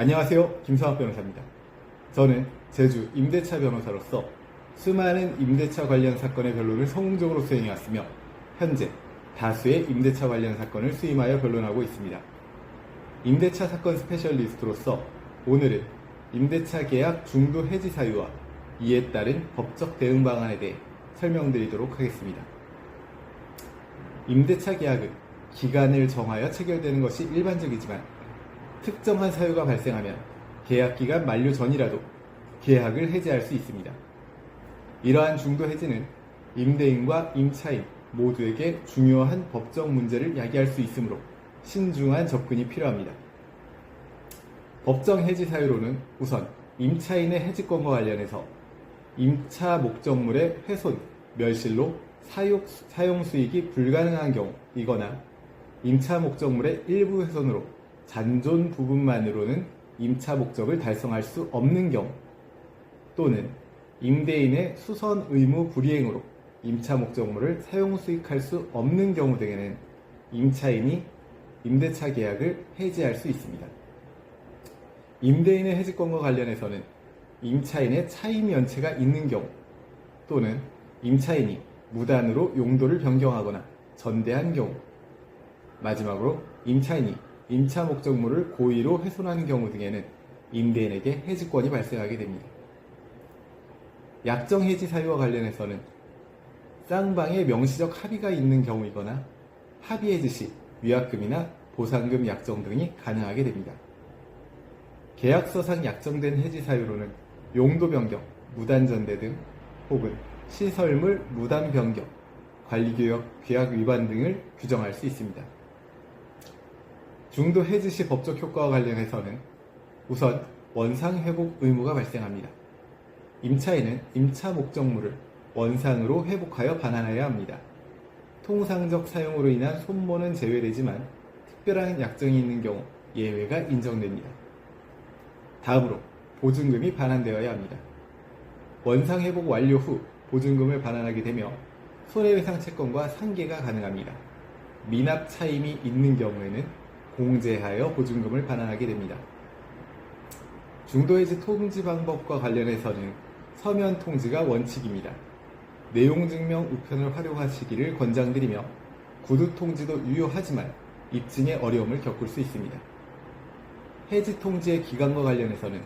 안녕하세요. 김성학 변호사입니다. 저는 제주 임대차 변호사로서 수많은 임대차 관련 사건의 변론을 성공적으로 수행해 왔으며 현재 다수의 임대차 관련 사건을 수임하여 변론하고 있습니다. 임대차 사건 스페셜리스트로서 오늘은 임대차 계약 중도 해지 사유와 이에 따른 법적 대응 방안에 대해 설명드리도록 하겠습니다. 임대차 계약은 기간을 정하여 체결되는 것이 일반적이지만 특정한 사유가 발생하면 계약 기간 만료 전이라도 계약을 해지할 수 있습니다. 이러한 중도 해지는 임대인과 임차인 모두에게 중요한 법적 문제를 야기할 수 있으므로 신중한 접근이 필요합니다. 법정 해지 사유로는 우선 임차인의 해지권과 관련해서 임차 목적물의 훼손, 멸실로 사용, 사용 수익이 불가능한 경우이거나 임차 목적물의 일부 훼손으로 잔존 부분만으로는 임차 목적을 달성할 수 없는 경우 또는 임대인의 수선 의무 불이행으로 임차 목적물을 사용 수익할 수 없는 경우 등에는 임차인이 임대차 계약을 해지할 수 있습니다. 임대인의 해지권과 관련해서는 임차인의 차임 연체가 있는 경우 또는 임차인이 무단으로 용도를 변경하거나 전대한 경우 마지막으로 임차인이 임차 목적물을 고의로 훼손하는 경우 등에는 임대인에게 해지권이 발생하게 됩니다. 약정 해지 사유와 관련해서는 쌍방의 명시적 합의가 있는 경우이거나 합의 해지 시 위약금이나 보상금 약정 등이 가능하게 됩니다. 계약서상 약정된 해지 사유로는 용도 변경, 무단 전대 등 혹은 시설물 무단 변경, 관리교역 규약 위반 등을 규정할 수 있습니다. 중도 해지 시 법적 효과와 관련해서는 우선 원상 회복 의무가 발생합니다. 임차인은 임차 목적물을 원상으로 회복하여 반환해야 합니다. 통상적 사용으로 인한 손모는 제외되지만 특별한 약정이 있는 경우 예외가 인정됩니다. 다음으로 보증금이 반환되어야 합니다. 원상 회복 완료 후 보증금을 반환하게 되며 손해배상 채권과 상계가 가능합니다. 미납 차임이 있는 경우에는 공제하여 보증금을 반환하게 됩니다. 중도해지 통지 방법과 관련해서는 서면 통지가 원칙입니다. 내용 증명 우편을 활용하시기를 권장드리며 구두 통지도 유효하지만 입증에 어려움을 겪을 수 있습니다. 해지 통지의 기간과 관련해서는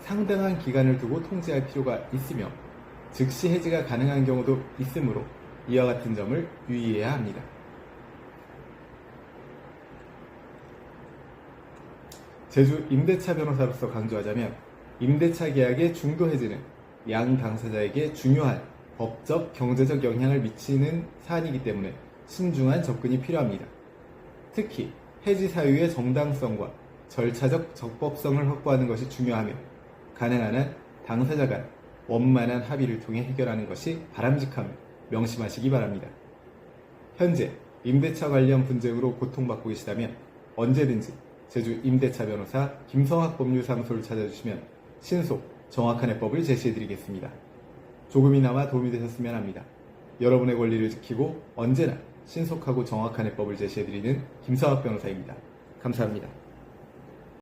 상당한 기간을 두고 통지할 필요가 있으며 즉시 해지가 가능한 경우도 있으므로 이와 같은 점을 유의해야 합니다. 제주 임대차 변호사로서 강조하자면 임대차 계약의 중도 해지는 양 당사자에게 중요한 법적, 경제적 영향을 미치는 사안이기 때문에 신중한 접근이 필요합니다. 특히 해지 사유의 정당성과 절차적 적법성을 확보하는 것이 중요하며 가능한 한 당사자 간 원만한 합의를 통해 해결하는 것이 바람직함을 명심하시기 바랍니다. 현재 임대차 관련 분쟁으로 고통받고 계시다면 언제든지 제주 임대차 변호사 김성학 법률사무소를 찾아주시면 신속, 정확한 해법을 제시해드리겠습니다. 조금이나마 도움이 되셨으면 합니다. 여러분의 권리를 지키고 언제나 신속하고 정확한 해법을 제시해드리는 김성학 변호사입니다. 감사합니다.